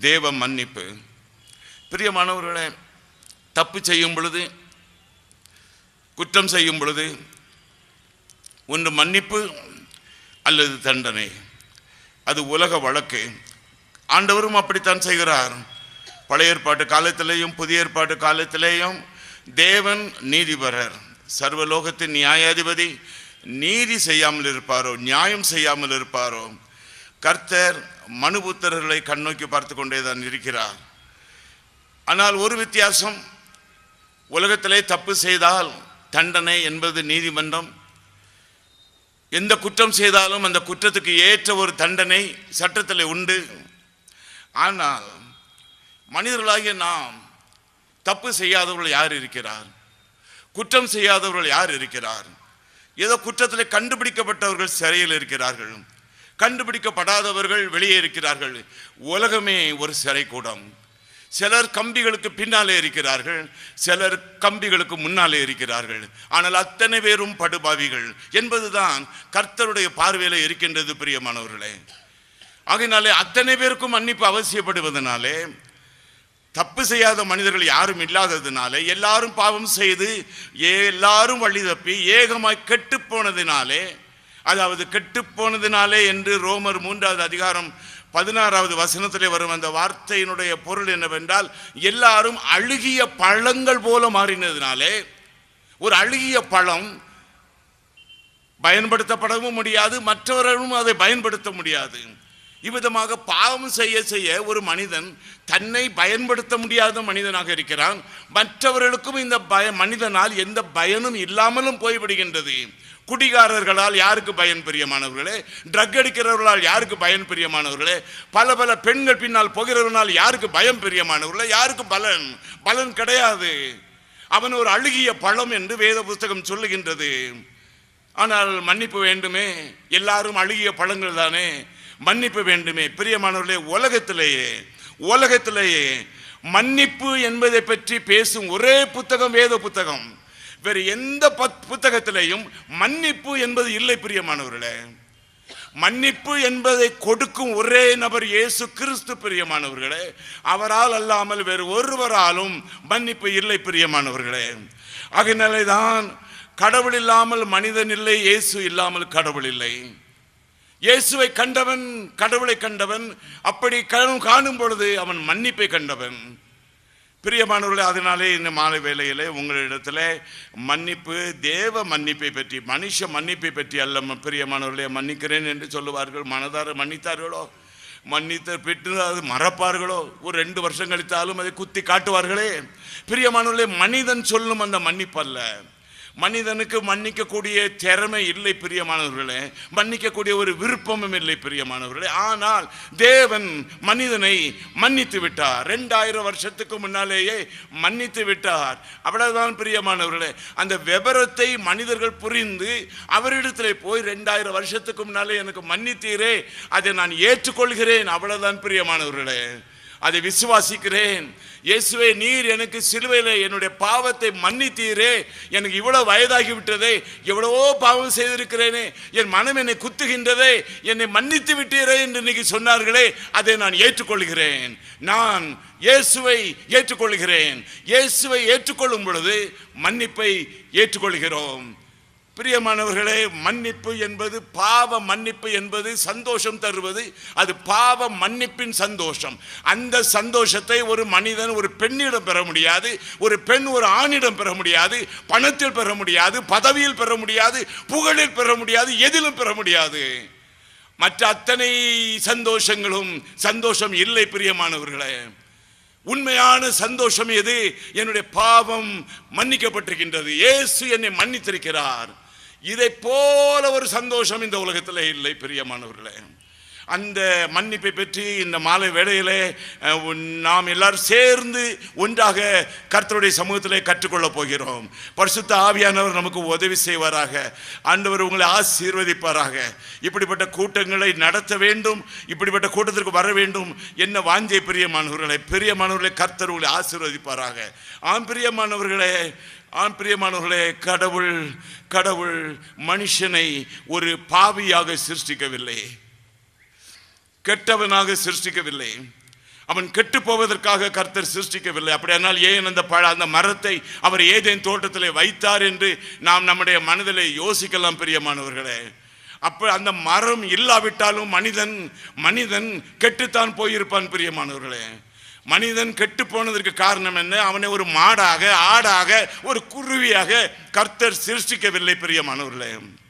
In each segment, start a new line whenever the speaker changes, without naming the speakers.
தேவ மன்னிப்பு. பிரியமானவர்களை தப்பு செய்யும் பொழுது குற்றம் செய்யும் பொழுது ஒன்று மன்னிப்பு அல்லது தண்டனை. அது உலக வழக்கு. ஆண்டவரும் அப்படித்தான் செய்கிறார். பழைய ஏற்பாட்டு காலத்திலேயும் புதிய ஏற்பாட்டு காலத்திலேயும் தேவன் நீதிபரர் சர்வலோகத்தின் நியாயாதிபதி. நீதி செய்யாமல் இருப்பாரோ நியாயம் செய்யாமல் இருப்பாரோ கர்த்தர் மனுபுத்திரர்களை கண்ணோக்கி பார்த்து கொண்டே தான் இருக்கிறார். ஆனால் ஒரு வித்தியாசம் உலகத்திலே தப்பு செய்தால் தண்டனை என்பது நீதிமன்றம். எந்த குற்றம் செய்தாலும் அந்த குற்றத்துக்கு ஏற்ற ஒரு தண்டனை சட்டத்தில் உண்டு. ஆனால் மனிதர்களாகிய நாம் தப்பு செய்யாதவர்கள் யார் இருக்கிறார்? குற்றம் செய்யாதவர்கள் யார் இருக்கிறார்? ஏதோ குற்றத்தில் கண்டுபிடிக்கப்பட்டவர்கள் சிறையில் இருக்கிறார்கள். கண்டுபிடிக்கப்படாதவர்கள் வெளியே இருக்கிறார்கள். உலகமே ஒரு சிறை கூடம் சிலர் கம்பிகளுக்கு பின்னாலே இருக்கிறார்கள். சிலர் கம்பிகளுக்கு முன்னாலே இருக்கிறார்கள். ஆனால் அத்தனை பேரும் படுபாவிகள் என்பதுதான் கர்த்தருடைய பார்வையில் இருக்கின்றது பிரியமானவர்களே. ஆகையினாலே அத்தனை பேருக்கும் மன்னிப்பு அவசியப்படுவதனாலே தப்பு செய்யாத மனிதர்கள் யாரும் இல்லாததினாலே எல்லாரும் பாவம் செய்து எல்லாரும் வழி தப்பி ஏகமாய் கெட்டு போனதினாலே அதாவது கெட்டு போனதினாலே என்று ரோமர் மூன்றாவது அதிகாரம் பதினாறாவது வசனத்திலே வரும் அந்த வார்த்தையினுடைய பொருள் என்னவென்றால் எல்லாரும் அழுகிய பழங்கள் போல மாறினதினாலே ஒரு அழுகிய பழம் பயன்படுத்தப்படவும் முடியாது மற்றவர்களும் அதை பயன்படுத்த முடியாது. இவ்விதமாக பாவம் செய்ய செய்ய ஒரு மனிதன் தன்னை பயன்படுத்த முடியாத மனிதனாக இருக்கிறான். மற்றவர்களுக்கும் இந்த பய மனிதனால் எந்த பயனும் இல்லாமலும் போய்விடுகின்றது. குடிகாரர்களால் யாருக்கு பயன் பிரியமானவர்களே? ட்ரக் அடிக்கிறவர்களால் யாருக்கு பயன் பிரியமானவர்களே? பல பல பெண்கள் பின்னால் போகிறவர்களால் யாருக்கு பயம் பிரியமானவர்களே? யாருக்கு பலன் பலன் கிடையாது. அவன் ஒரு அழுகிய பழம் என்று வேத புஸ்தகம் சொல்லுகின்றது. ஆனால் மன்னிப்பு வேண்டுமே. எல்லாரும் அழுகிய பழங்கள் தானே. மன்னிப்பு வேண்டுமே. பிரியமானவர்களே உலகத்திலேயே உலகத்திலேயே மன்னிப்பு என்பதை பற்றி பேசும் ஒரே புத்தகம் வேத புத்தகம். வேறு எந்த பத் மன்னிப்பு என்பது இல்லை பிரியமானவர்களே. மன்னிப்பு என்பதை கொடுக்கும் ஒரே நபர் இயேசு கிறிஸ்து பிரியமானவர்களே. அவரால் அல்லாமல் வேறு ஒருவராலும் மன்னிப்பு இல்லை பிரியமானவர்களே. ஆகையினாலே தான் கடவுள் இல்லாமல் மனிதன் இல்லை இயேசு இல்லாமல் கடவுள் இல்லை. இயேசுவை கண்டவன் கடவுளை கண்டவன் அப்படி கண் காணும் பொழுது அவன் மன்னிப்பை கண்டவன். பிரியமானவர்களே அதனாலே இந்த மாலை வேளையிலே உங்களிடத்துல மன்னிப்பு தேவ மன்னிப்பை பற்றி மனுஷ மன்னிப்பை பற்றி அல்ல பிரியமானவர்களே மன்னிக்கிறேன் என்று சொல்லுவார்கள். மனதார மன்னித்தார்களோ? மன்னித்த பெற்று அது மறப்பார்களோ? ஒரு ரெண்டு வருஷம் கழித்தாலும் அதை குத்தி காட்டுவார்களே. பிரியமானவர்களே மனிதன் சொல்லும் அந்த மன்னிப்பு அல்ல மனிதனுக்கு மன்னிக்கக்கூடிய திறமை இல்லை பிரியமானவர்களே. மன்னிக்கக்கூடிய ஒரு விருப்பமும் இல்லை பிரியமானவர்களே. ஆனால் தேவன் மனிதனை மன்னித்து விட்டார். ரெண்டாயிரம் வருஷத்துக்கு முன்னாலேயே மன்னித்து விட்டார். அவ்வளவுதான் பிரியமானவர்களே. அந்த விபரத்தை மனிதர்கள் புரிந்து அவரிடத்தில் போய் ரெண்டாயிரம் வருஷத்துக்கு முன்னாலே எனக்கு மன்னித்தீரே அதை நான் ஏற்றுக்கொள்கிறேன். அவ்வளவுதான் பிரியமானவர்களே. அதை விசுவாசிக்கிறேன். இயேசுவே நீர் எனக்கு சிலுவையில் என்னுடைய பாவத்தை மன்னித்தீரே. எனக்கு இவ்வளோ வயதாகி விட்டதே எவ்வளவோ பாவம் செய்திருக்கிறேனே. என் மனம் என்னை குத்துகின்றதே. என்னை மன்னித்து விட்டீரே என்று இன்னைக்கு சொன்னார்களே அதை நான் ஏற்றுக்கொள்கிறேன். நான் இயேசுவை ஏற்றுக்கொள்கிறேன். இயேசுவை ஏற்றுக்கொள்ளும் பொழுது மன்னிப்பை ஏற்றுக்கொள்கிறோம். பிரியமானவர்களே மன்னிப்பு என்பது பாவ மன்னிப்பு என்பது சந்தோஷம் தருவது. அது பாவ மன்னிப்பின் சந்தோஷம். அந்த சந்தோஷத்தை ஒரு மனிதன் ஒரு பெண்ணிடம் பெற முடியாது. ஒரு பெண் ஒரு ஆணிடம் பெற முடியாது. பணத்தில் பெற முடியாது. பதவியில் பெற முடியாது. புகழில் பெற முடியாது. எதிலும் பெற முடியாது. மற்ற அத்தனை சந்தோஷங்களும் சந்தோஷம் இல்லை பிரியமானவர்களே. உண்மையான சந்தோஷம் எது? என்னுடைய பாவம் மன்னிக்கப்பட்டிருக்கின்றது. இயேசு என்னை மன்னித்திருக்கிறார். இதை போல ஒரு சந்தோஷம் இந்த உலகத்தில் இல்லை பிரியமானவர்களே. அந்த மன்னிப்பை பற்றி இந்த மாலை வேளையிலே நாம் எல்லாரும் சேர்ந்து ஒன்றாக கர்த்தருடைய சமூகத்திலே கற்றுக்கொள்ளப் போகிறோம். பரிசுத்த ஆவியானவர் நமக்கு உதவி செய்வாராக. ஆண்டவர் உங்களை ஆசீர்வதிப்பாராக. இப்படிப்பட்ட கூட்டங்களை நடத்த வேண்டும் இப்படிப்பட்ட கூட்டத்திற்கு வர வேண்டும் என்ன வாஞ்சை பெரிய மாணவர்களை கர்த்தர் உங்களை ஆசீர்வதிப்பாராக. ஆம் பிரியமானவர்களே ஆண் பிரியமானவர்களே கடவுள் கடவுள் மனுஷனை ஒரு பாவியாக சிருஷ்டிக்கவில்லை. கெட்டவனாக சிருஷ்டிக்கவில்லை. அவன் கெட்டு போவதற்காக கர்த்தர் சிருஷ்டிக்கவில்லை. அப்படியானால் ஏன் அந்த பழ அந்த மரத்தை அவர் ஏதேன் தோட்டத்திலே வைத்தார் என்று நாம் நம்முடைய மனதிலே யோசிக்கலாம் பிரியமானவர்களே? அப்ப அந்த மரம் இல்லாவிட்டாலும் மனிதன் மனிதன் கெட்டுத்தான் போயிருப்பான் பிரியமானவர்களே. மனிதன் கெட்டு போனதற்கு காரணம் என்ன? அவனை ஒரு மாடாக ஆடாக ஒரு குருவியாக கர்த்தர் சிருஷ்டிக்கவில்லை பிரியமானவர்களே.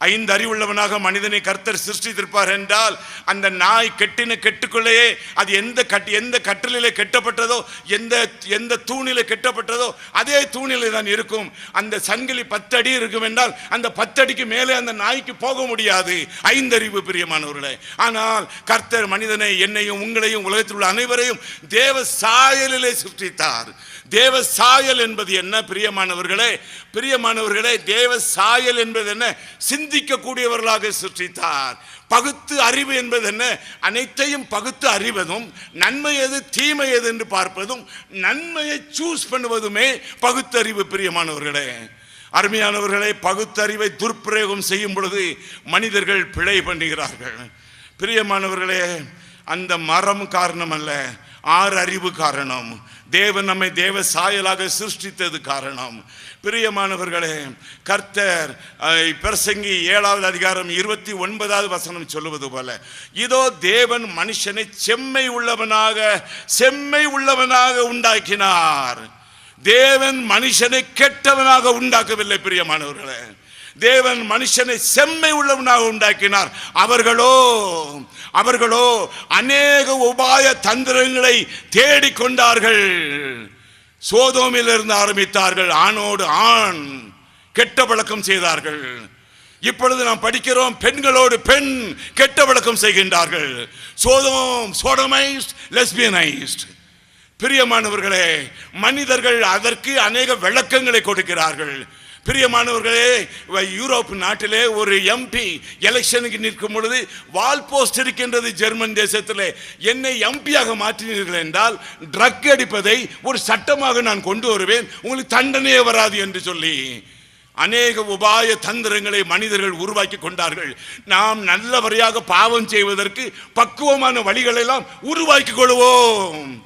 ஐந்து அறிவுள்ளவனாக மனிதனை கர்த்தர் சிருஷ்டித்திருப்பார் என்றால் அந்த நாய் கெட்டின கெட்டுக்குள்ளேயே அது எந்த கட் எந்த கட்டிலே கெட்டப்பட்டதோ எந்த எந்த தூணிலே கெட்டப்பட்டதோ அதே தூணிலே தான் இருக்கும். அந்த சங்கிலி பத்தடி இருக்கும் என்றால் அந்த பத்தடிக்கு மேலே அந்த நாய்க்கு போக முடியாது. ஐந்தறிவு பிரியமானவர்களே ஆனால் கர்த்தர் மனிதனை என்னையும் உங்களையும் உலகத்தில் உள்ள அனைவரையும் தேவ சாயலிலே சிருஷ்டித்தார். தேவ சாயல் என்பது என்ன பிரியமானவர்களே? பிரியமானவர்களே தேவ சாயல் என்பது என்ன? சிந்திக்கக்கூடியவர்களாக சிருஷ்டித்தார். பகுத்து அறிவு என்பது என்ன? அனைத்தையும் பகுத்து அறிவதும் நன்மை எது தீமை எது என்று பார்ப்பதும் நன்மையை சூஸ் பண்ணுவதுமே பகுத்தறிவு பிரியமானவர்களே. அருமையானவர்களை பகுத்தறிவை துர்ப்பிரயோகம் செய்யும் பொழுது மனிதர்கள் பிழை பண்ணுகிறார்கள். பிரியமானவர்களே அந்த மரம் காரணம் அல்ல ஆறு அறிவு காரணம். தேவன் நம்மை தேவ சாயலாக சிருஷ்டித்தது காரணம். பிரியமானவர்களே கர்த்தர் பிரசங்கி ஏழாவது அதிகாரம் இருபத்தி ஒன்பதாவது வசனம் சொல்லுவது போல இதோ தேவன் மனுஷனை செம்மை உள்ளவனாக செம்மை உள்ளவனாக உண்டாக்கினார். தேவன் மனுஷனை கெட்டவனாக உண்டாக்கவில்லை பிரியமானவர்களே. தேவன் மனுஷனை செம்மை உள்ளவனாக உண்டாக்கினார். அவர்களோ அவர்களோ அநேக உபாய தந்திரங்களை தேடிக்கொண்டார்கள் சோதோமில் இருந்து ஆரம்பித்தார்கள். ஆணோடு ஆண் கெட்ட பழக்கம் செய்தார்கள். இப்பொழுது நாம் படிக்கிறோம் பெண்களோடு பெண் கெட்ட விளக்கம் செய்கின்றார்கள். சோதோம் சோடமைஸ்ட் லெஸ்பியனைஸ்ட். பிரியமானவர்களே மனிதர்கள் அதற்கு அநேக விளக்கங்களை கொடுக்கிறார்கள். பிரியமானவர்களே வ- யூரோப் நாட்டிலே ஒரு எம்பி எலெக்ஷனுக்கு நிற்கும் பொழுது வால் போஸ்ட் இருக்கின்றது ஜெர்மன் தேசத்தில். என்னை எம்பியாக மாற்றினீர்கள் என்றால் ட்ரக் அடிப்பதை ஒரு சட்டமாக நான் கொண்டு வருவேன். உங்களுக்கு தண்டனையே வராது என்று சொல்லி அநேக உபாய தந்திரங்களை மனிதர்கள் உருவாக்கி கொண்டார்கள். நாம் நல்லவரையாக பாவம் செய்வதற்கு பக்குவமான வழிகளெல்லாம் உருவாக்கி கொள்வோம்.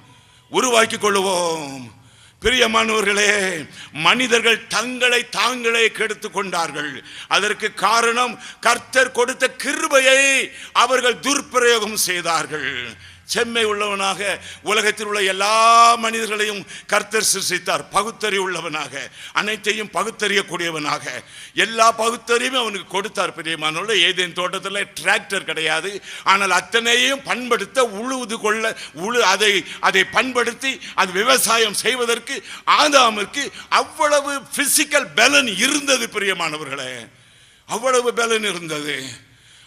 உருவாக்கி கொள்வோம். பிரியமானவர்களே மனிதர்கள் தங்களை தாங்களே கெடுத்து கொண்டார்கள். அதற்கு காரணம் கர்த்தர் கொடுத்த கிருபையை அவர்கள் துர்பிரயோகம் செய்தார்கள். செம்மை உள்ளவனாக உலகத்தில் உள்ள எல்லா மனிதர்களையும் கர்த்தர் சிருஷித்தார் பகுத்தறிவு உள்ளவனாக அனைத்தையும் பகுத்தறியக்கூடியவனாக. எல்லா பகுத்தறியும் அவனுக்கு கொடுத்தார் பிரியமானவர்களே ஏதேன் தோட்டத்தில் டிராக்டர் கிடையாது. ஆனால் அத்தனையும் பண்படுத்த உழுவது கொள்ள உழு அதை அதை பண்படுத்தி அது விவசாயம் செய்வதற்கு ஆதாமிற்கு அவ்வளவு பிசிக்கல் பலன் இருந்தது பிரியமானவர்களே அவ்வளவு பலன் இருந்தது.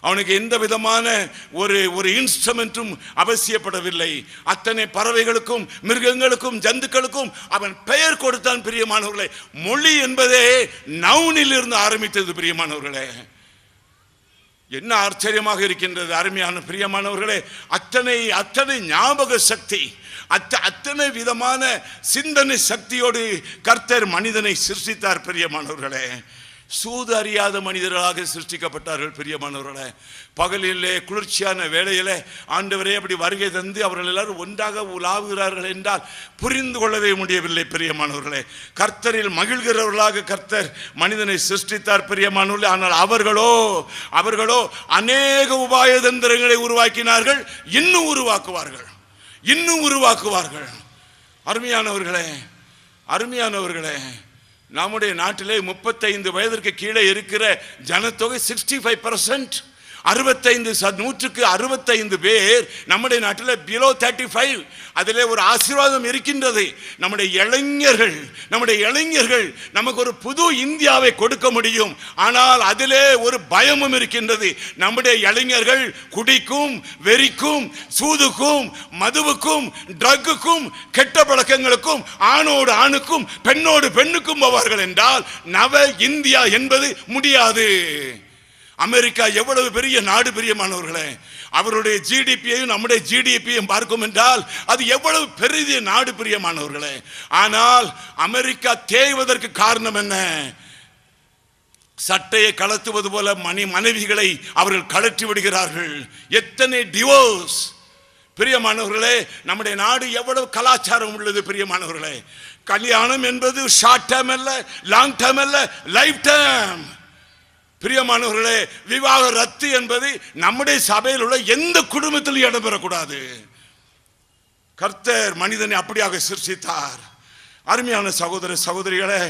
அவனுக்கு எந்த விதமான ஒரு ஒரு இன்ஸ்ட்ருமெண்ட்டும் அவசியப்படவில்லை. அத்தனை பறவைகளுக்கும் மிருகங்களுக்கும் ஜந்துக்களுக்கும் அவன் பெயர் கொடுத்தான் பிரியமானவர்களே. மொழி என்பதே நவுனில் இருந்து ஆரம்பித்தது பிரியமானவர்களே. என்ன ஆச்சரியமாக இருக்கின்றது அருமையான பிரியமானவர்களே. அத்தனை அத்தனை ஞாபக சக்தி அத்த அத்தனை விதமான சிந்தனை சக்தியோடு கர்த்தர் மனிதனை சிருஷ்டித்தார் பிரியமானவர்களே. சூது அறியாத மனிதர்களாக சிருஷ்டிக்கப்பட்டார்கள் பிரியமானவர்களே பகலிலே குளிர்ச்சியான வேளையிலே ஆண்டவரே அப்படி வருகை தந்து அவர்கள் எல்லாரும் ஒன்றாக உலாவுகிறார்கள் என்றால் புரிந்து கொள்ளவே முடியவில்லை பிரியமானவர்களே கர்த்தரில் மகிழ்கிறவர்களாக கர்த்தர் மனிதனை சிருஷ்டித்தார் பிரியமானவர்களே ஆனால் அவர்களோ அவர்களோ அநேக உபாய தந்திரங்களை உருவாக்கினார்கள் இன்னும் உருவாக்குவார்கள் இன்னும் உருவாக்குவார்கள். அருமையானவர்களே அருமையானவர்களே நம்முடைய நாட்டிலே முப்பத்தைந்து வயதிற்கு கீழே இருக்கிற ஜனத்தொகை சிக்ஸ்டி ஃபைவ் பர்சன்ட் அறுபத்தைந்து ச நூற்றுக்கு அறுபத்தைந்து பேர் நம்முடைய நாட்டில் பிலோ தேர்ட்டி ஃபைவ் அதிலே ஒரு ஆசீர்வாதம் இருக்கின்றது. நம்முடைய இளைஞர்கள் நம்முடைய இளைஞர்கள் நமக்கு ஒரு புது இந்தியாவை கொடுக்க முடியும். ஆனால் அதிலே ஒரு பயமும் இருக்கின்றது. நம்முடைய இளைஞர்கள் குடிக்கும் வெறிக்கும் சூதுக்கும் மதுவுக்கும் ட்ரக்குக்கும் கெட்ட பழக்கங்களுக்கும் ஆணோடு ஆணுக்கும் பெண்ணோடு பெண்ணுக்கும் போவார்கள் என்றால் நவ இந்தியா என்பது முடியாது. அமெரிக்கா எவ்வளவு பெரிய நாடு பிரியமானவர்களே அவருடைய ஜிடிபியையும் நம்முடைய ஜிடிபியையும் பார்க்கும் என்றால் அது எவ்வளவு பெரிய நாடு பிரியமானவர்களே. ஆனால் அமெரிக்கா தேய்வதற்கு காரணம் என்ன? சட்டையை கலத்துவது போல மணி மனைவிகளை அவர்கள் கலற்றி விடுகிறார்கள். எத்தனை டிவோர்ஸ் பிரியமானவர்களே நம்முடைய நாடு எவ்வளவு கலாச்சாரம் உள்ளது பிரியமானவர்களே? கல்யாணம் என்பது ஷார்ட் டேர்ம் அல்ல லாங் டேர்ம் அல்ல லைஃப் டேர்ம் பிரியமானவர்களே விவாக ரத்து என்பது நம்முடைய சபையில் உள்ள எந்த குடும்பத்திலும் இடம்பெறக்கூடாது. கர்த்தர் மனிதனை அப்படியாக சிருஷித்தார் அருமையான சகோதர சகோதரிகளே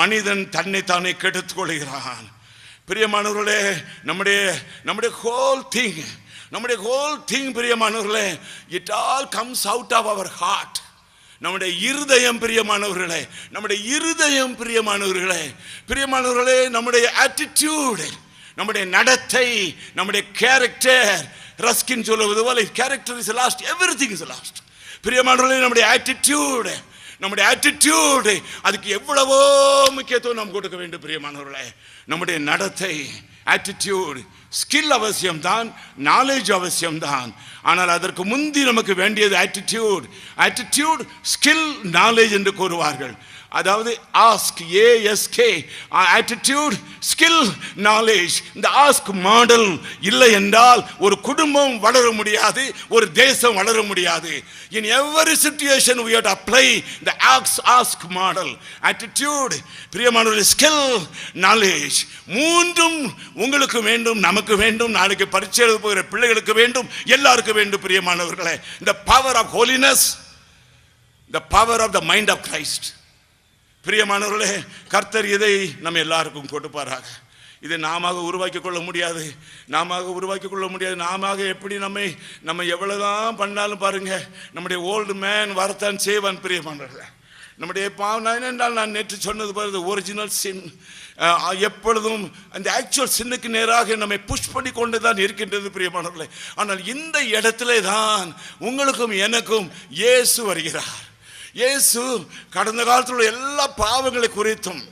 மனிதன் தன்னைத்தானே கெடுத்துக் கொள்கிறான் பிரியமானவர்களே நம்முடைய நம்முடைய ஹோல் திங் நம்முடைய ஹோல் திங் பிரியமானவர்களே it all comes out of our heart நம்முடைய இருதயம் பிரியமானவர்களே நம்முடைய இருதயம் பிரியமானவர்களே பிரியமானவர்களே நம்முடைய ஆட்டிடியூடு நம்முடைய நடத்தை நம்முடைய கேரக்டர் ரஸ்கின் சொல்லுவது போல character is lost everything is lost பிரியமானவர்களே நம்முடைய ஆட்டிடியூடு நம்முடைய ஆட்டிடியூடு அதுக்கு எவ்வளவோ முக்கியத்துவம் நாம் கொடுக்க வேண்டும் பிரியமானவர்களே. நம்முடைய நடத்தை ஆட்டிடியூடு ஸ்கில் அவசியம்தான் நாலேஜ் அவசியம்தான் ஆனால் அதற்கு முந்தி நமக்கு வேண்டியது ஆட்டிடியூட் ஆட்டிடியூட் ஸ்கில் நாலேஜ் என்று கூறுவார்கள். அதாவது ask A S K attitude skill knowledge இந்த ஆஸ்க் மாடல் இல்லை என்றால் ஒரு குடும்பம் வளர முடியாது ஒரு தேசம் வளர முடியாது. In every situation we had apply apply ஆக்ஸ் ஆஸ்க் மாடல் ஆட்டிடியூட் பிரியமானவர்கள் ஸ்கில் நாலேஜ் மூன்றும் உங்களுக்கு வேண்டும் நமக்கு வேண்டும். நாளைக்கு பரீட்சை எழுத போகிற பிள்ளைகளுக்கு வேண்டும் எல்லாருக்கும் வேண்டும் பிரியமானவர்களே. இந்த power of holiness the power of the mind of Christ பிரியமானவர்களே கர்த்தர் இதை நம்ம எல்லாருக்கும் கொடுப்பாராக. இதை நாம உருவாக்கி கொள்ள முடியாது. நாம உருவாக்கி கொள்ள முடியாது. நாம எப்படி நம்மை நம்ம எவ்வளவுதான் பண்ணாலும் பாருங்க நம்முடைய ஓல்டு மேன் வரத்தான் செய்வான் பிரியமானவர்களே. நம்முடைய பாவம் நான் என்னென்றால் நான் நேற்று சொன்னது பாருது ஒரிஜினல் சின் எப்பொழுதும் அந்த ஆக்சுவல் சின்னுக்கு நேராக நம்மை புஷ் பண்ணி கொண்டு தான் இருக்கின்றது பிரியமானவர்களே. ஆனால் இந்த இடத்துல தான் உங்களுக்கும் எனக்கும் இயேசு வருகிறார். இயேசு கடந்த காலத்தில் உள்ள எல்லா பாவங்களை குறித்தும்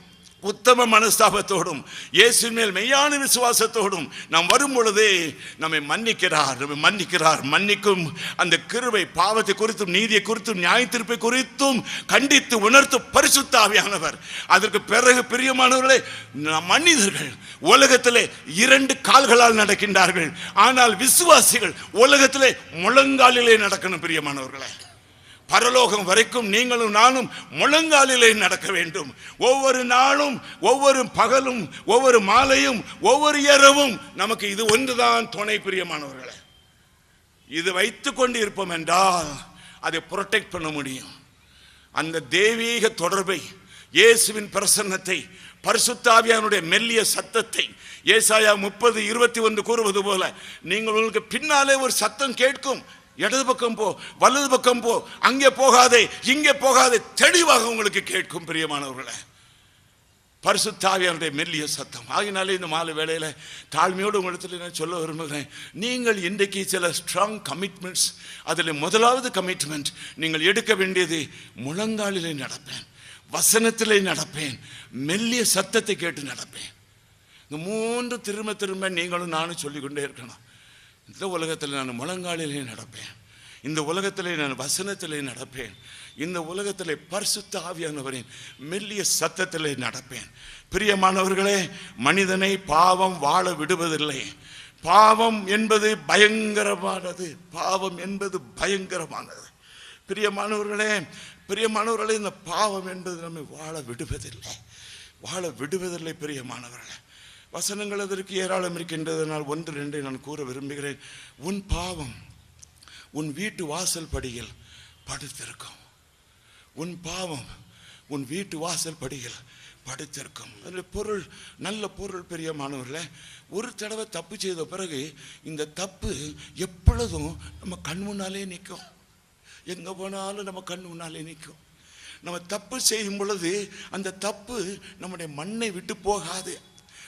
உத்தம மனஸ்தாபத்தோடும் இயேசு மேல் மெய்யான விசுவாசத்தோடும் நாம் வரும் பொழுதே நம்மை மன்னிக்கிறார் நம்மை மன்னிக்கிறார். மன்னிக்கும் அந்த கிருவை பாவத்தை குறித்தும் நீதியை குறித்தும் நியாயத்திருப்பை குறித்தும் கண்டித்து உணர்த்தும் பரிசுத்தாவியானவர் அதற்கு பிறகு பிரியமானவர்களே நம் மனிதர்கள் உலகத்திலே இரண்டு கால்களால் நடக்கின்றார்கள். ஆனால் விசுவாசிகள் உலகத்திலே முழங்காலிலே நடக்கணும் பிரியமானவர்களே. பரலோகம் வரைக்கும் நீங்களும் நானும் முழங்காலிலே நடக்க வேண்டும். ஒவ்வொரு நாளும் ஒவ்வொரு பகலும் ஒவ்வொரு மாலையும் ஒவ்வொரு இரவும் நமக்கு இது ஒன்றுதான் துணை பிரியமானவர்களே இது வைத்துக் கொண்டு இருப்போம் என்றால் அதை புரொடெக்ட் பண்ண முடியும். அந்த தெய்வீக தொடர்பை இயேசுவின் பிரசன்னத்தை பரிசுத்தாவியானுடைய மெல்லிய சத்தத்தை ஏசாயா முப்பது இருபத்தி ஒன்று கூறுவது போல நீங்கள் உங்களுக்கு பின்னாலே ஒரு சத்தம் கேட்கும். இடது பக்கம் போ வலது பக்கம் போ அங்கே போகாதே இங்கே போகாதே தெளிவாக உங்களுக்கு கேட்கும் பிரியமானவர்களே. பரிசுத்தாவியானுடைய மெல்லிய சத்தம். ஆகினாலே இந்த மாலை வேலையில் தாழ்மையோடு உங்களிடத்தில் நான் சொல்ல விரும்புகிறேன். நீங்கள் இன்றைக்கு சில ஸ்ட்ராங் கமிட்மெண்ட்ஸ் அதில் முதலாவது கமிட்மெண்ட் நீங்கள் எடுக்க வேண்டியது முழங்காலிலே நடப்பேன் வசனத்திலே நடப்பேன் மெல்லிய சத்தத்தை கேட்டு நடப்பேன். இந்த மூன்று திரும்ப திரும்ப நீங்களும் நானும் சொல்லிக்கொண்டே இருக்கணும். இந்த உலகத்தில் நான் முழங்காலிலே நடப்பேன். இந்த உலகத்திலே நான் வசனத்திலே நடப்பேன். இந்த உலகத்திலே பரிசுத்த ஆவியானவரின் மெல்லிய சத்தத்திலே நடப்பேன். பிரியமானவர்களே மனிதனை பாவம் வாழ விடுவதில்லை. பாவம் என்பது பயங்கரமானது. பாவம் என்பது பயங்கரமானது. பிரியமானவர்களே பிரியமானவர்களே இந்த பாவம் என்பது நம்மை வாழ விடுவதில்லை. வாழ விடுவதில்லை பிரியமானவர்களே. வசனங்கள் அதற்கு ஏராளம் இருக்கின்றதனால் ஒன்று ரெண்டு நான் கூற விரும்புகிறேன். உன் பாவம் உன் வீட்டு வாசல் படியில் படுத்திருக்கும். உன் பாவம் உன் வீட்டு வாசல் படியில் படுத்திருக்கும். அதில் பொருள் நல்ல பொருள் பெரியமானவர்களே ஒரு தடவை தப்பு செய்த பிறகு இந்த தப்பு எப்பொழுதும் நம்ம கண் முன்னாலே நிற்கும். எங்கே போனாலும் நம்ம கண் முன்னாலே நிற்கும். நம்ம தப்பு செய்யும் பொழுது அந்த தப்பு நம்முடைய மண்ணை விட்டு போகாது.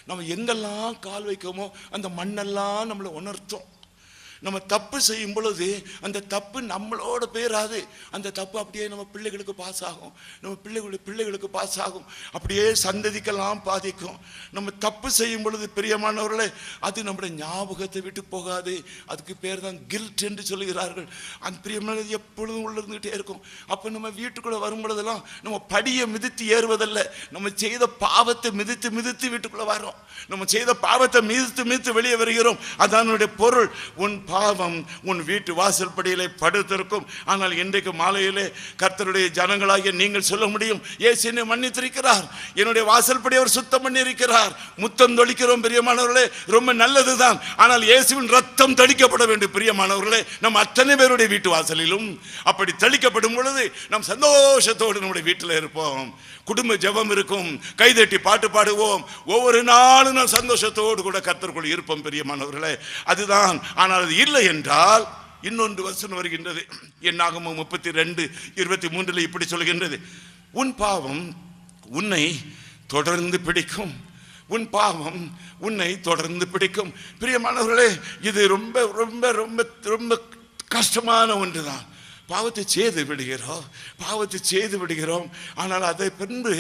நம்ம எங்கெல்லாம் கால் வைக்கோமோ அந்த மண்ணெல்லாம் நம்மளை உணர்த்தும். நம்ம தப்பு செய்யும் பொழுது அந்த தப்பு நம்மளோட பேராது அந்த தப்பு அப்படியே நம்ம பிள்ளைகளுக்கு பாஸ் ஆகும். நம்ம பிள்ளைகளுடைய பிள்ளைகளுக்கு பாஸ் ஆகும். அப்படியே சந்ததிக்கெல்லாம் பாதிக்கும். நம்ம தப்பு செய்யும் பொழுது பிரியமானவர்களே அது நம்முடைய ஞாபகத்தை விட்டு போகாது. அதுக்கு பேர் தான் கில்ட் என்று சொல்லுகிறார்கள். அந்த பிரியமானது எப்பொழுதும் உள்ள இருந்துகிட்டே இருக்கும். அப்போ நம்ம வீட்டுக்குள்ளே வரும் பொழுதெல்லாம் நம்ம படியை மிதித்து ஏறுவதல்ல. நம்ம செய்த பாவத்தை மிதித்து மிதித்து வீட்டுக்குள்ளே வரோம் நம்ம செய்த பாவத்தை மிதித்து மிதித்து வெளியே வருகிறோம். அதான் பொருள். உன் பாவம் உன் வீட்டு வாசல்படியிலே படுத்திருக்கும். ஆனால் இன்றைக்கு மாலையிலே கர்த்தருடைய ஜனங்களாகிய நீங்கள் சொல்ல முடியும் ஏசு என்னை மன்னித்திருக்கிறார். என்னுடைய வாசல்படி அவர் சுத்தம் பண்ணியிருக்கிறார். முத்தம் தொளிக்கிறோம் பிரியமானவர்களே ரொம்ப நல்லதுதான். ஆனால் இயேசுவின் ரத்தம் தளிக்கப்பட வேண்டும் பிரியமானவர்களே. நம் அத்தனை பேருடைய வீட்டு வாசலிலும் அப்படி தளிக்கப்படும் பொழுது நம் சந்தோஷத்தோடு நம்முடைய வீட்டில் இருப்போம். குடும்ப ஜெபம் இருக்கும் கைதட்டி பாட்டு பாடுவோம். ஒவ்வொரு நாளும் நாம் சந்தோஷத்தோடு கூட கர்த்தருக்குள் இருப்போம் பிரியமானவர்களே. அதுதான் ஆனால் அது இல்லை என்றால் இன்னொன்று வசனம் வருகின்றது. என்னாகமோ முப்பத்தி ரெண்டு இருபத்தி மூன்றில் இப்படி சொல்கின்றது. உன் பாவம் உன்னை தொடர்ந்து பிடிக்கும். உன் பாவம் உன்னை தொடர்ந்து பிடிக்கும். பிரியமானவர்களே இது ரொம்ப ரொம்ப ரொம்ப ரொம்ப கஷ்டமான ஒன்றுதான். பாவத்தை செய்து விடுகிறோம் பாவத்தை செய்து விடுகிறோம். ஆனால் அதை பின்பு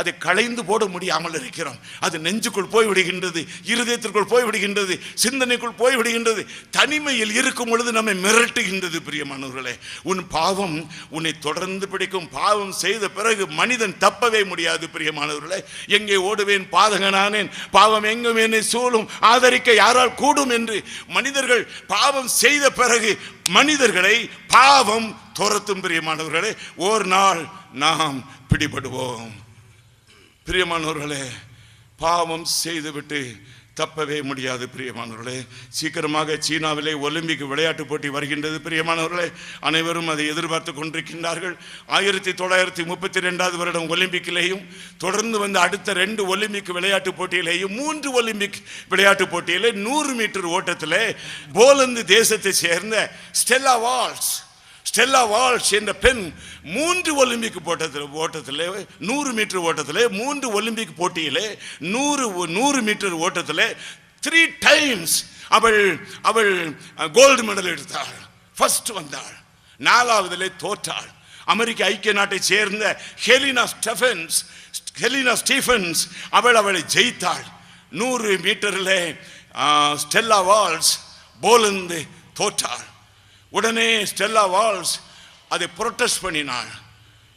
அதை களைந்து போட முடியாமல் இருக்கிறோம். அது நெஞ்சுக்குள் போய் விடுகின்றது இருதயத்திற்குள் போய் விடுகின்றது சிந்தனைக்குள் போய் விடுகின்றது தனிமையில் இருக்கும் பொழுது நம்மை மிரட்டுகின்றது பிரியமானவர்களே. உன் பாவம் உன்னை தொடர்ந்து பிடிக்கும். பாவம் செய்த பிறகு மனிதன் தப்பவே முடியாது பிரியமானவர்களே. எங்கே ஓடுவேன் பாதகனானேன். பாவம் எங்கும் என்னை சூழும். ஆதரிக்க யாரால் கூடும் என்று மனிதர்கள் பாவம் செய்த பிறகு மனிதர்களை பாவம் துரத்தும் பிரியமானவர்களே. ஒரு நாள் நாம் பிடிபடுவோம். பிரியமானவர்களே பாவம் செய்துவிட்டு தப்பவே முடியாது பிரியமானவர்களே. சீக்கிரமாக சீனாவிலே ஒலிம்பிக் விளையாட்டு போட்டி வருகின்றது பிரியமானவர்களே. அனைவரும் அதை எதிர்பார்த்து கொண்டிருக்கின்றார்கள். ஆயிரத்தி தொள்ளாயிரத்தி முப்பத்தி ரெண்டாவது வருடம் ஒலிம்பிக்கிலேயும் தொடர்ந்து வந்த அடுத்த ரெண்டு ஒலிம்பிக் விளையாட்டு போட்டியிலேயும் மூன்று ஒலிம்பிக் விளையாட்டு போட்டியிலே நூறு மீட்டர் ஓட்டத்திலே போலந்து தேசத்தை சேர்ந்த ஸ்டெல்லா வால்ஸ் ஸ்டெல்லா வால்ஸ் என்ற பெண் மூன்று ஒலிம்பிக் போட்டத்தில் ஓட்டத்தில் நூறு மீட்டர் ஓட்டத்தில் மூன்று ஒலிம்பிக் போட்டியிலே நூறு நூறு மீட்டர் ஓட்டத்தில் த்ரீ டைம்ஸ் அவள் அவள் கோல்டு மெடல் எடுத்தாள். ஃபர்ஸ்ட் வந்தாள். நாலாவதிலே தோற்றாள். அமெரிக்க ஐக்கிய நாட்டை சேர்ந்த ஹெலினா ஸ்டெஃபன்ஸ் ஹெலினா ஸ்டீஃபன்ஸ் அவள் அவளை ஜெயித்தாள். நூறு மீட்டரில் ஸ்டெல்லா வால்ஸ் போலந்து தோற்றாள். உடனே ஸ்டெல்லா வால்ஸ் அதை புரொட்டஸ்ட் பண்ணினாள்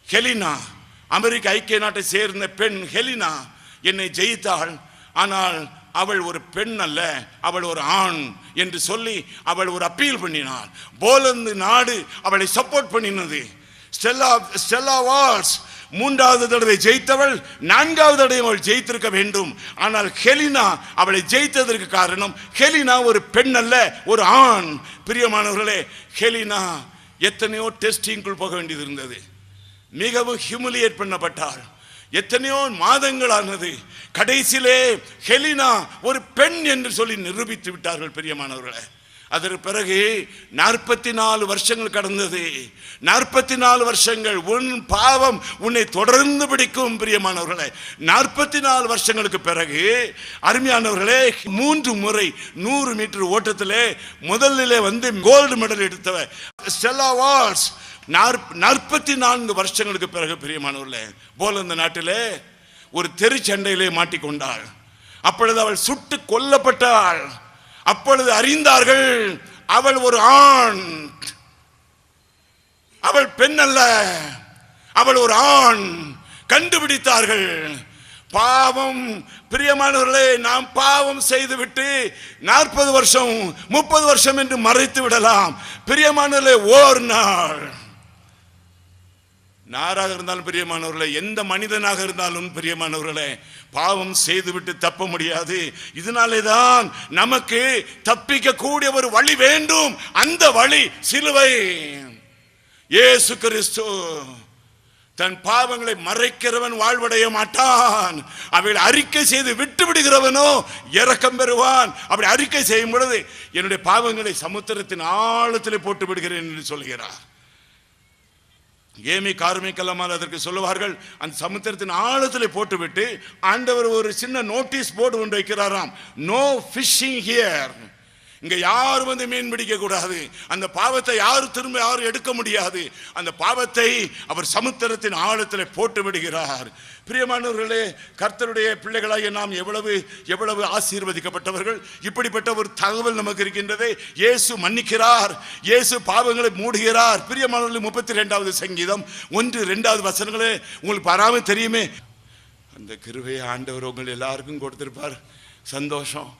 ஹெலினா அமெரிக்க ஐக்கிய நாட்டை சேர்ந்த பெண் ஹெலினா என்னை ஜெயித்தாள். ஆனால் அவள் ஒரு பெண் அல்ல அவள் ஒரு ஆண் என்று சொல்லி அவள் ஒரு அப்பீல் பண்ணினாள். போலந்து நாடு அவளை சப்போர்ட் பண்ணினது. ஸ்டெல்லா ஸ்டெல்லா வால்ஸ் மூன்றாவது தடவை ஜெயித்தவள் நான்காவது தடவை அவள் ஜெயித்திருக்க வேண்டும். ஆனால் ஹெலினா அவளை ஜெயித்ததற்கு காரணம் ஹெலினா ஒரு பெண் அல்ல ஒரு ஆண். பிரியமானவர்களே ஹெலினா எத்தனையோ டெஸ்டிங்குள் போக வேண்டியது இருந்தது. மிகவும் ஹியூமிலியேட் பண்ணப்பட்டாள். எத்தனையோ மாதங்களானது. கடைசியிலே ஹெலினா ஒரு பெண் என்று சொல்லி நிரூபித்து விட்டார்கள் பிரியமானவர்களே. அதற்கு பிறகு நாற்பத்தி நாலு வருஷங்கள் கடந்தது. நாற்பத்தி நாலு வருஷங்கள் உன் பாவம் உன்னை தொடர்ந்து பிடிக்கும் பிரியமானவர்களே. நாற்பத்தி நாலு வருஷங்களுக்கு பிறகு அருமையானவர்களே மூன்று முறை நூறு மீட்டர் ஓட்டத்திலே முதலிலே வந்து கோல்டு மெடல் எடுத்தவ ஸ்டெல்லா வால்ஸ் நாற்பத்தி நான்கு வருஷங்களுக்கு பிறகு பிரியமானவர்களே போலந்த நாட்டிலே ஒரு தெருச்சண்டையிலே மாட்டிக்கொண்டாள். அப்பொழுது அவள் சுட்டு கொல்லப்பட்டாள். அப்பொழுது அறிந்தார்கள் அவள் ஒரு ஆண். அவள் பெண் அல்ல அவள் ஒரு ஆண். கண்டுபிடித்தார்கள். பாவம் பிரியமானவர்களே நாம் பாவம் செய்துவிட்டு நாற்பது வருஷம் முப்பது வருஷம் என்று மறைத்து விடலாம். பிரியமானவர்களே ஓர் நாள். நாராக இருந்தாலும் பிரியமானவர்களே எந்த மனிதனாக இருந்தாலும் பிரியமானவர்களே பாவம் செய்துவிட்டு தப்ப முடியாது. இதனாலே தான் நமக்கு தப்பிக்கக்கூடிய ஒரு வழி வேண்டும். அந்த வழி சிலுவை. ஏசு கிறிஸ்து தன் பாவங்களை மறைக்கிறவன் வாழ்வடைய மாட்டான். அவைகளை அறிக்கை செய்து விட்டு விடுகிறவனோ இறக்கம் பெறுவான். அப்படி அறிக்கை செய்யும் பொழுது என்னுடைய பாவங்களை சமுத்திரத்தின் ஆழத்தில் போட்டு விடுகிறேன் என்று சொல்கிறார். ஏமி கார்மிக்கலமால் அதற்கு சொல்லுவார்கள் அந்த சமுத்திரத்தின் ஆழத்திலே போட்டுவிட்டு ஆண்டவர் ஒரு சின்ன நோட்டீஸ் போர்டு ஒன்று வைக்கிறாராம். நோ ஃபிஷிங் ஹியர் இங்க யாரும் வந்து மீன் பிடிக்க கூடாது. அந்த பாவத்தை யாரும் திரும்ப யாரும் எடுக்க முடியாது. அந்த பாவத்தை அவர் சமுத்திரத்தின் ஆழத்தில் போட்டு விடுகிறார். பிரியமானவர்களே கர்த்தருடைய பிள்ளைகளாகிய நாம் எவ்வளவு எவ்வளவு ஆசீர்வதிக்கப்பட்டவர்கள். இப்படிப்பட்ட ஒரு தகவல் நமக்கு இருக்கின்றது இயேசு மன்னிக்கிறார். இயேசு பாவங்களை மூடுகிறார். பிரியமானவர்கள் முப்பத்தி ரெண்டாவது சங்கீதம் ஒன்று ரெண்டாவது வசனங்களே உங்களுக்கு வராமல் தெரியுமே? அந்த கிருவையை ஆண்டவர் உங்கள் எல்லாருக்கும் கொடுத்துருப்பார். சந்தோஷம்.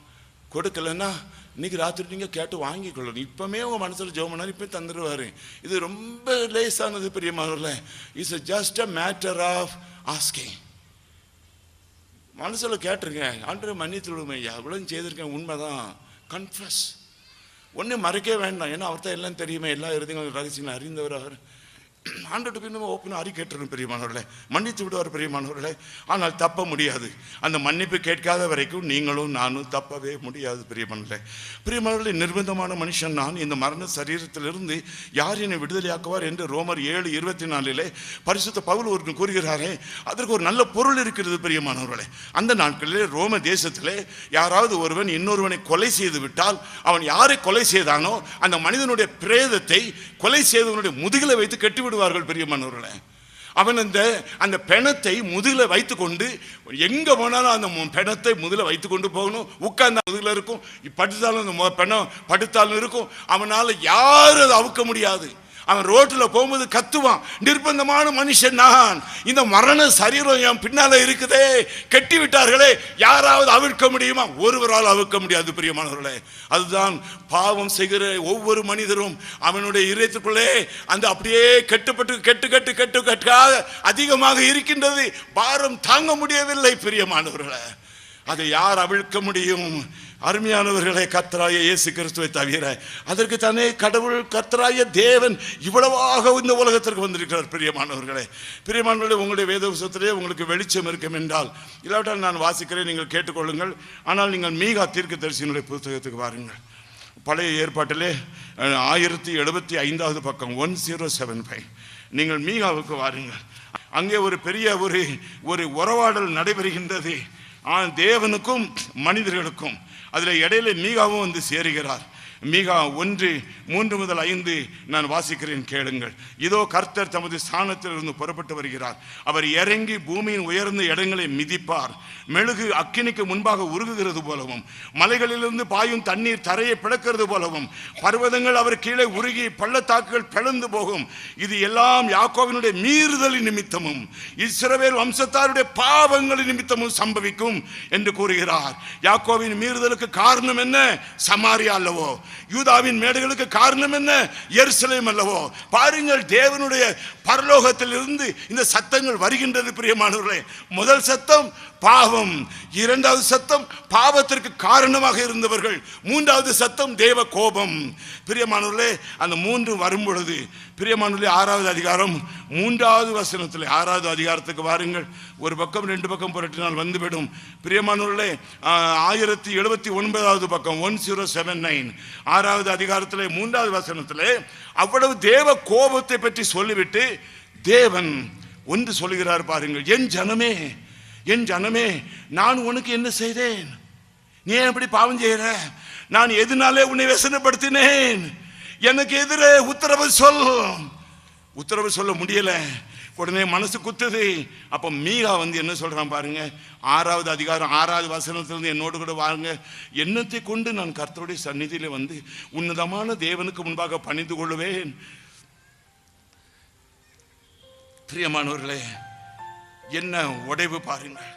கொடுக்கலன்னா இன்னைக்கு ராத்திரி நீங்கள் கேட்டு வாங்கிக்கொள்ளணும். இப்போமே உங்கள் மனசில் ஜெபம் இப்போ தந்துடுவார் இது ரொம்ப லேசானது பிரியமானவர்களே it's just a matter of asking மனசில் கேட்டிருக்கேன் ஆண்டு மன்னித்து விடுமே அவ்வளோ செய்திருக்கேன் உண்மைதான். கன்ஃபஸ் ஒன்றும் மறைக்க வேண்டாம். ஏன்னா அவர்தான் எல்லாம் தெரியுமே. எல்லா இறுதியும் ரகசியம் அறிந்தவர் அவர். ஆண்டுக்கு இன்னும் ஓப்பனாக அறி கேட்டுரும் பெரியமானவர்களே மன்னித்து விடுவார் பெரியமானவர்களே ஆனால் தப்ப முடியாது. அந்த மன்னிப்பு கேட்காத வரைக்கும் நீங்களும் நானும் தப்பவே முடியாது பிரியமானவர்களே பிரியமானவர்களே நிர்பந்தமான மனுஷன் நான். இந்த மரண சரீரத்திலிருந்து யார் என்னை விடுதலையாக்குவார் என்று ரோமர் ஏழு இருபத்தி நாலிலே பரிசுத்த பவுல் ஒரு கூறுகிறாரே. அதற்கு ஒரு நல்ல பொருள் இருக்கிறது பிரியமானவர்களே அந்த நாட்களிலே ரோம தேசத்திலே யாராவது ஒருவன் இன்னொருவனை கொலை செய்து விட்டால் அவன் யாரை கொலை செய்தானோ அந்த மனிதனுடைய பிரேதத்தை கொலை செய்தவனுடைய முதுகில வைத்து கட்டி விடுவார்கள் பெரியமானவர்களே அவன் அந்த அந்த பிணத்தை முதுகில வைத்துக்கொண்டு எங்க போனாலும் அந்த மு- பிணத்தை வைத்து வைத்துக்கொண்டு போகணும். உட்கார்ந்த முதுகில் இருக்கும். படுத்தாலும் அந்த பிணம் படுத்தாலும் இருக்கும். அவனால யாரும் அதை அவுக்க முடியாது. அவன் ரோட்டில் போகும்போது கத்துவான். நிர்பந்தமான மனுஷன் நான். இந்த மரண சரீரம் என் பின்னால் இருக்குதே. கட்டி விட்டார்களே. யாராவது அவிழ்க்க முடியுமா? ஒருவரால் அவிழ்க்க முடியாது பிரியமானவர்களே. அதுதான் பாவம் செய்கிற ஒவ்வொரு மனிதரும் அவனுடைய இதயத்துக்குள்ளே அந்த அப்படியே கெட்டுப்பட்டு கெட்டு கெட்டு கெட்டு கட்டாக அதிகமாக இருக்கின்றது. பாரம் தாங்க முடியவில்லை பிரியமானவர்களே. அதை யார் அவிழ்க்க முடியும்? அருமையானவர்களே கத்தராய இயேசு கிறிஸ்துவை தவிர அதற்கு தானே கடவுள் கத்தராய தேவன் இவ்வளவாக இந்த உலகத்திற்கு வந்திருக்கிறார் பிரியமானவர்களே. பிரியமானவர்களே உங்களுடைய வேத உங்களுக்கு வெளிச்சம் இருக்கும் என்றால் இல்லாவிட்டால் நான் வாசிக்கிறேன் நீங்கள் கேட்டுக்கொள்ளுங்கள். ஆனால் நீங்கள் மீகா தீர்க்க தீர்க்கதரிசியினுடைய புத்தகத்துக்கு வாருங்கள். பழைய ஏற்பாட்டிலே ஆயிரத்தி எழுபத்தி ஐந்தாவது பக்கம் ஒன் ஜீரோ செவன் ஃபைவ். நீங்கள் மீகாவுக்கு வாருங்கள். அங்கே ஒரு பெரிய ஒரு ஒரு உறவாடல் நடைபெறுகின்றது. தேவனுக்கும் மனிதர்களுக்கும். அதில் இடையில மீகாவும் வந்து சேருகிறார். மீகா ஒன்று மூன்று முதல் ஐந்து நான் வாசிக்கிறேன் கேளுங்கள். இதோ கர்த்தர் தமது ஸ்தானத்திலிருந்து புறப்பட்டு வருகிறார். அவர் இறங்கி பூமியின் உயர்ந்த இடங்களை மிதிப்பார். மெழுகு அக்கினிக்கு முன்பாக உருகுகிறது போலவும் மலைகளிலிருந்து பாயும் தண்ணீர் தரையை பிளக்கிறது போலவும் பர்வதங்கள் அவர் கீழே உருகி பள்ளத்தாக்குகள் பிளந்து போகும். இது எல்லாம் யாக்கோவினுடைய மீறுதலின் நிமித்தமும் இஸ்ரவேல் வம்சத்தாருடைய பாவங்களின் நிமித்தமும் சம்பவிக்கும் என்று கூறுகிறார். யாக்கோவின் மீறுதலுக்கு காரணம் என்ன? சமாரியா அல்லவோ? யூதாவின் மேடைகளுக்கு காரணம் என்ன? எருசலேம் அல்லவோ. பாருங்கள் தேவனுடைய பரலோகத்திலிருந்து இந்த சத்தங்கள் வருகின்றது பிரியமானவர்களே. முதல் சத்தம் பாவம். இரண்டாவது சத்தம் பாவத்திற்கு காரணமாக இருந்தவர்கள். மூன்றாவது சத்தம் தேவ கோபம். பிரியமானவர்களே அந்த மூன்று வரும் பொழுது பிரியமானவர்களே ஆறாவது அதிகாரம் மூன்றாவது வசனத்தில் ஆறாவது அதிகாரத்துக்கு வாருங்கள். ஒரு பக்கம் ரெண்டு பக்கம் புரட்டினால் வந்துவிடும். பிரியமானூர்களே ஆயிரத்தி எழுபத்தி ஒன்பதாவது பக்கம் ஒன் ஜீரோ செவன் நைன். ஆறாவது அதிகாரத்தில் மூன்றாவது வசனத்தில் அவ்வளவு தேவ கோபத்தை பற்றி சொல்லிவிட்டு தேவன் ஒன்று சொல்லுகிறார் பாருங்கள். என் ஜனமே என் ஜனமே நான் உனக்கு என்ன செய்தேன்? நீ ஏன் எப்படி பாவம் செய்கிற? நான் எதுனாலே உன்னை வசனப்படுத்தினேன்? எனக்கு எதிரே உத்தரவு சொல்லும் உத்தரவு சொல்ல முடியலை. உடனே மனசு குத்துது. அப்போ மீகா வந்து என்ன சொல்கிறான் பாருங்க. ஆறாவது அதிகாரம் ஆறாவது வசனத்திலிருந்து என்னோடு கூட வாருங்க. எண்ணத்தை கொண்டு நான் கர்த்தருடைய சந்நிதியில் வந்து உன்னதமான தேவனுக்கு முன்பாக பணிந்து கொள்வேன் பிரியமானவர்களே என்ன உடைவு பாருங்கள்.